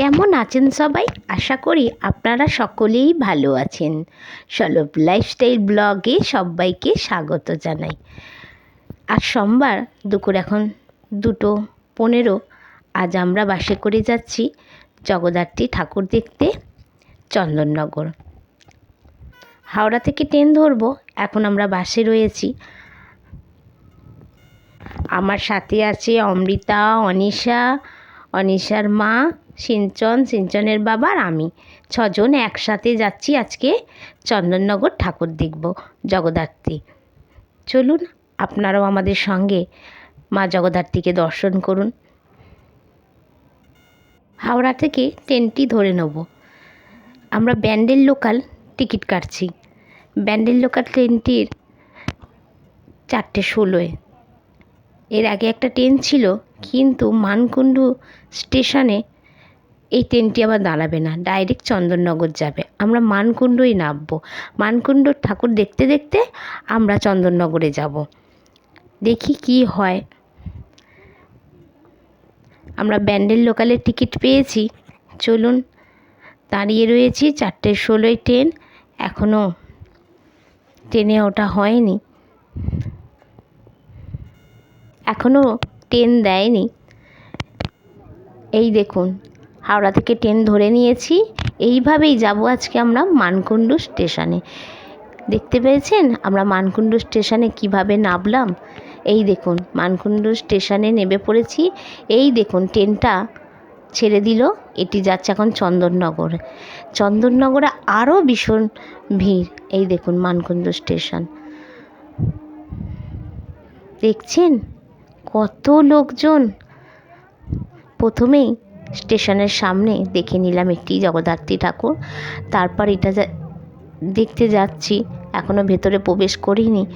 কেমন আছেন সবাই? আশা করি আপনারা সকলেই ভালো আছেন। সলভ লাইফস্টাইল ব্লগে সবাইকে স্বাগত জানাই। আর সোমবার, দুপুর এখন দুটো পনেরো। আজ আমরা বাসে করে যাচ্ছি জগদ্ধাত্রী ঠাকুর দেখতে, চন্দননগর। হাওড়া থেকে ট্রেন ধরবো, এখন আমরা বাসে রয়েছি। আমার সাথে আছে অমৃতা, অনিশা, অনিশার মা সিঞ্চন, সিঞ্চনের বাবা আর আমি। ছজন একসাথে যাচ্ছি আজকে চন্দননগর ঠাকুর দেখব, জগদ্ধাত্রী। চলুন, আপনারাও আমাদের সঙ্গে মা জগদ্ধাত্রীকে দর্শন করুন। হাওড়া থেকে ট্রেনটি ধরে নেব। আমরা ব্যান্ডেল লোকাল টিকিট কাটছি। ব্যান্ডেল লোকাল ট্রেনটির চারটে ষোলোয়। এর আগে একটা ট্রেন ছিল, কিন্তু মানকুণ্ডু স্টেশনে এই ট্রেনটি আবার দাঁড়াবে না ডাইরেক্ট চন্দননগর যাবে। আমরা মানকুণ্ডই নামবো। মানকুণ্ডর ঠাকুর দেখতে দেখতে আমরা চন্দননগরে যাব। দেখি কি হয়। আমরা ব্যান্ডেল লোকালের টিকিট পেয়েছি। চলুন, দাঁড়িয়ে রয়েছি চারটে ষোলোই ট্রেন। এখনও ট্রেনে ওটা হয়নি। এখনও ট্রেন দেয়নি। এই দেখুন হাওড়া থেকে ট্রেন ধরে নিয়েছি। এইভাবেই যাব আজকে আমরা মানকুণ্ডু স্টেশনে। দেখতে পেয়েছেন? আমরা মানকুণ্ডু স্টেশনে কীভাবে নামলাম? এই দেখুন, মানকুণ্ডু স্টেশনে নেমে পড়েছি। এই দেখুন, ট্রেনটা ছেড়ে দিল। এটি যাচ্ছে এখন চন্দননগর। চন্দননগরে আরও ভীষণ ভিড়। এই দেখুন, মানকুণ্ডু স্টেশন। দেখছেন? কত লোকজন। প্রথমেই স্টেশনের সামনে দেখে নিলাম একটি জগদ্ধাত্রী ঠাকুর। তারপর এটা দেখতে যাচ্ছি এখনও ভেতরে প্রবেশ করিনি।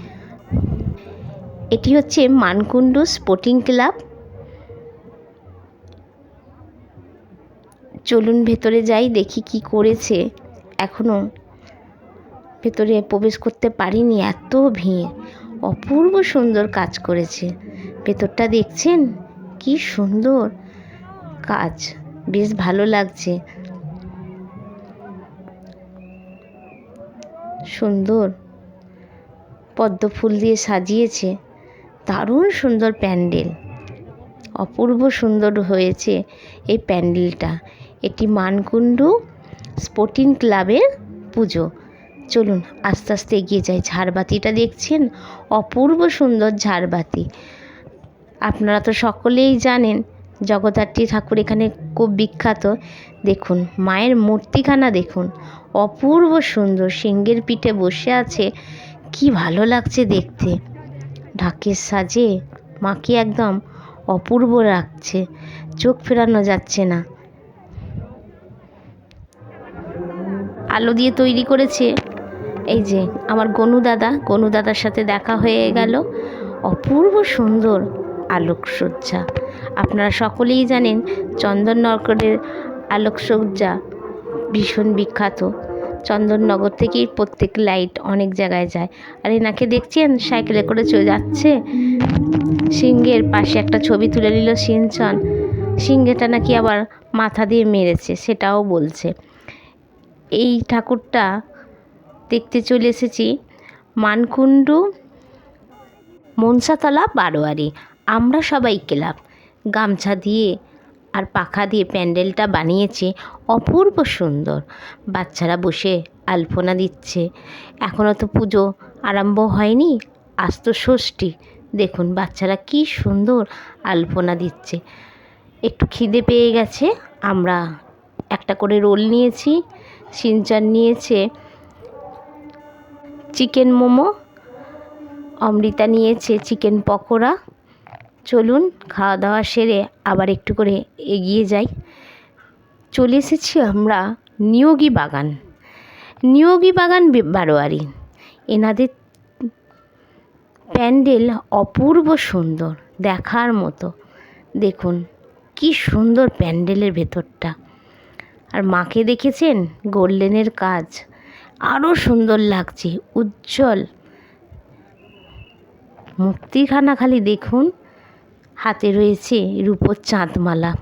এটি হচ্ছে মানকুণ্ডু স্পোর্টিং ক্লাব। চলুন ভেতরে যাই, দেখি কি করেছে। এখনও ভেতরে প্রবেশ করতে পারিনি, এত ভিড়। অপূর্ব সুন্দর কাজ করেছে। ভেতরটা দেখছেন? কি সুন্দর! কাজ। বেশ ভালো লাগছে। সুন্দর। পদ্ম ফুল দিয়ে সাজিয়েছে। দারুণ সুন্দর প্যান্ডেল। অপূর্ব সুন্দর হয়েছে এই প্যান্ডেলটা। এটি মানকুণ্ডু স্পোর্টিং ক্লাবের পুজো। চলুন, আস্তে আস্তে এগিয়ে যাই। ঝাড়বাতিটা দেখছেন? অপূর্ব সুন্দর ঝাড়বাতি। আপনারা তো সকলেই জানেন জগদ্ধাত্রী ঠাকুর এখানে খুব বিখ্যাত। দেখুন, মায়ের মূর্তিখানা দেখুন। অপূর্ব সুন্দর, সিংহের পিঠে বসে আছে। কি ভালো লাগছে দেখতে। ঢাকের সাজে মাকে একদম অপূর্ব লাগছে। চোখ ফেরানো যাচ্ছে না। আলো দিয়ে তৈরি করেছে। এই যে, আমার গনু দাদা, গনু দাদার সাথে দেখা হয়ে গেল। অপূর্ব সুন্দর। আলোকসজ্জা। আপনারা সকলেই জানেন চন্দননগরের আলোকসজ্জা ভীষণ বিখ্যাত। চন্দননগর থেকেই প্রত্যেক লাইট অনেক জায়গায় যায়। আর এনাকে দেখছেন? সাইকেলে করে চলে যাচ্ছে। সিংহের পাশে একটা ছবি তুলে নিল সিঞ্চন সিংহেটা নাকি আবার মাথা দিয়ে মেরেছে, সেটাও বলছে। এই ঠাকুরটা দেখতে চলে এসেছি মানকুণ্ডু, মনসাতলা, বারোয়ারি। আমরা সবাই ক্লাব গামছা দিয়ে আর পাখা দিয়ে প্যান্ডেলটা বানিয়েছে অপূর্ব সুন্দর। বাচ্চারা বসে আলপনা দিচ্ছে। এখনও তো পুজো আরম্ভ হয়নি, আজ তো ষষ্ঠী। দেখুন বাচ্চারা কি সুন্দর আলপনা দিচ্ছে। একটু খিদে পেয়ে গেছে, আমরা একটা করে রোল নিয়েছি সিনচান নিয়েছে, চিকেন মোমো, অমৃতা নিয়েছে, চিকেন পকোড়া চলুন, খাওয়া দাওয়া সেরে আবার একটু করে এগিয়ে যাই। চলে এসেছি আমরা নিয়োগী বাগান। নিয়োগী বাগান বারোয়ারি। এনাদের প্যান্ডেল অপূর্ব সুন্দর, দেখার মতো। দেখুন, কি সুন্দর প্যান্ডেলের ভেতরটা। আর মাকে দেখেছেন? গোল্ডেনের কাজ। আরও সুন্দর লাগছে, উজ্জ্বল। মুক্তিখানা খালি দেখুন। হাতে রয়েছে রূপোর চাঁদমালা।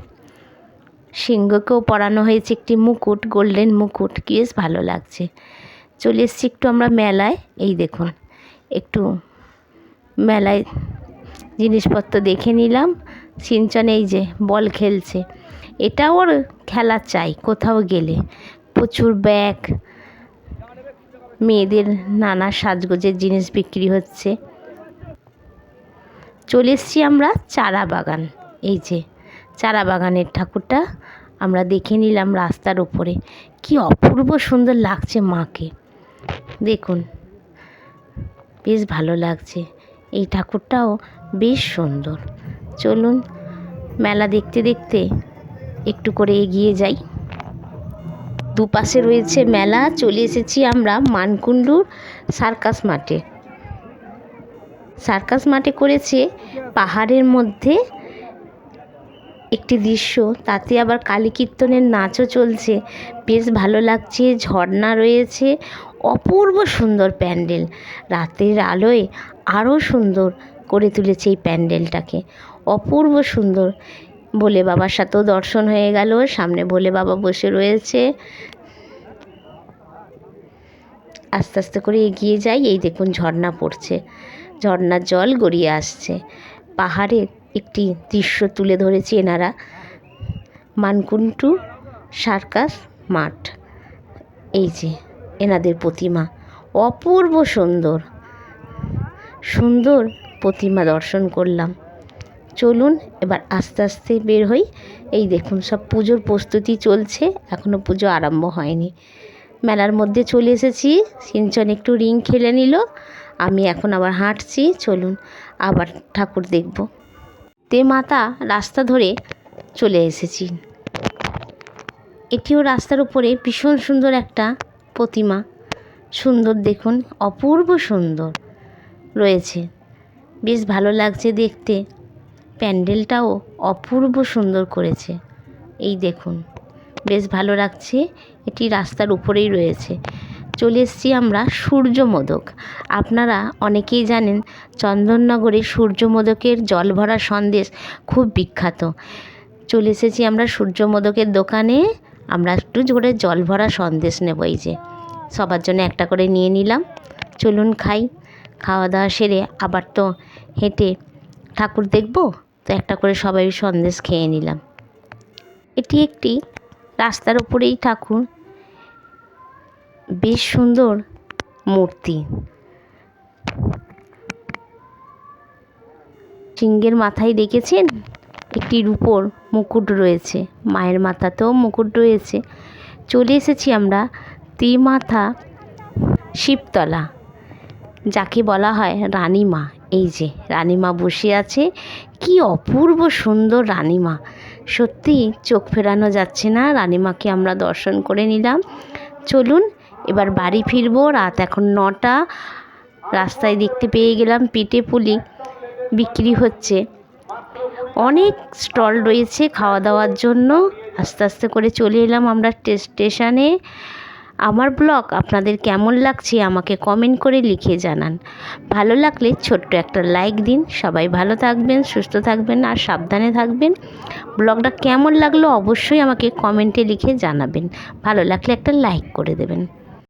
সিংহকেও পরানো হয়েছে একটি মুকুট, গোল্ডেন মুকুট। বেশ ভালো লাগছে। চলে এসছি একটু আমরা মেলায়। এই দেখুন, একটু মেলায় জিনিসপত্র দেখে নিলাম। সিনচন এই যে, বল খেলছে। এটা ওর খেলা চাই, কোথাও গেলে। প্রচুর ব্যাগ। মেয়েদের নানা সাজগোজের জিনিস বিক্রি হচ্ছে। চলে এসছি আমরা চারা বাগান। এই যে চারা বাগানের ঠাকুরটা আমরা দেখে নিলাম রাস্তার উপরে। কি অপূর্ব সুন্দর লাগছে মাকে। দেখুন, বেশ ভালো লাগছে। এই ঠাকুরটাও বেশ সুন্দর। চলুন মেলা দেখতে দেখতে একটু করে এগিয়ে যাই। দুপাশে রয়েছে মেলা। চলে এসেছি আমরা মানকুণ্ডুর সার্কাস মাঠে। সার্কাস মাঠে করেছে। পাহাড়ের মধ্যে একটি দৃশ্য, তাতে আবার কালী কীর্তনের নাচও চলছে। বেশ ভালো লাগছে, ঝর্ণা রয়েছে, অপূর্ব সুন্দর প্যান্ডেল। রাতের আলোয় আরও সুন্দর করে তুলেছে এই প্যান্ডেলটাকে। অপূর্ব সুন্দর। ভোলে বাবার সাথেও দর্শন হয়ে গেল, সামনে ভোলে বাবা বসে রয়েছে। আস্তে আস্তে করে এগিয়ে যাই, এই দেখুন ঝর্ণা পড়ছে। ঝর্ণার জল গড়িয়ে আসছে। পাহাড়ের একটি দৃশ্য তুলে ধরেছে এনারা। মানকুন্টু সার্কাস মাঠ। এই যে এনাদের প্রতিমা। অপূর্ব সুন্দর। সুন্দর প্রতিমা দর্শন করলাম। চলুন এবার আস্তে আস্তে বের হই। এই দেখুন সব পুজোর প্রস্তুতি চলছে। এখনও পুজো আরম্ভ হয়নি। মেলার মধ্যে চলে এসেছি। সিঞ্চন একটু রিং খেলে নিল। আমি এখন আবার হাঁটছি। চলুন আবার ঠাকুর দেখব। তে মাতা রাস্তা ধরে চলে এসেছি। এটিও রাস্তার উপরে ভীষণ সুন্দর একটা প্রতিমা। সুন্দর দেখুন, অপূর্ব সুন্দর রয়েছে। বেশ ভালো লাগছে দেখতে। প্যান্ডেলটাও অপূর্ব সুন্দর করেছে। এই দেখুন। বেশ ভালো লাগছে। এটি রাস্তার উপরেই রয়েছে। চলে এসেছি আমরা সূর্য মোদক আপনারা অনেকেই জানেন, চন্দননগরে সূর্য মোদকের জল ভরা সন্দেশ খুব বিখ্যাত। চলে এসেছি আমরা সূর্য মোদকের দোকানে। আমরা একটু করে জল ভরা সন্দেশ নেব এই যে। সবার জন্য একটা করে নিয়ে নিলাম। চলুন খাই। খাওয়া দাওয়া সেরে আবার তো হেঁটে ঠাকুর দেখব। তো একটা করে সবাই সন্দেশ খেয়ে নিলাম। এটি একটি রাস্তার উপরেই ঠাকুর বেশ সুন্দর মূর্তি। সিংহের মাথায় দেখেছেন? একটি রূপোর মুকুট রয়েছে। মায়ের মাথাতেও মুকুট রয়েছে। চলে এসেছি আমরা ত্রিমাথা শিবতলা, যাকে বলা হয় রানীমা। এই যে, রানীমা বসে আছে। কি অপূর্ব সুন্দর রানীমা। সত্যি চোখ ফেরানো যাচ্ছে না। রানীমাকে আমরা দর্শন করে নিলাম। চলুন, এবার বাড়ি ফিরবো। রাত এখন নটা। রাস্তায় দেখতে পেয়ে গেলাম পিঠে পুলি বিক্রি হচ্ছে। অনেক স্টল রয়েছে খাওয়া দাওয়ার জন্য। আস্তে আস্তে করে চলে এলাম আমরা স্টেশনে আমার ব্লগ আপনাদের কেমন লাগছে আমাকে কমেন্ট করে লিখে জানান। ভালো লাগলে ছোট্ট একটা লাইক দিন। সবাই ভালো থাকবেন, সুস্থ থাকবেন আর সাবধানে থাকবেন। ব্লগটা কেমন লাগল অবশ্যই আমাকে কমেন্টে লিখে জানাবেন। ভালো লাগলে একটা লাইক করে দেবেন।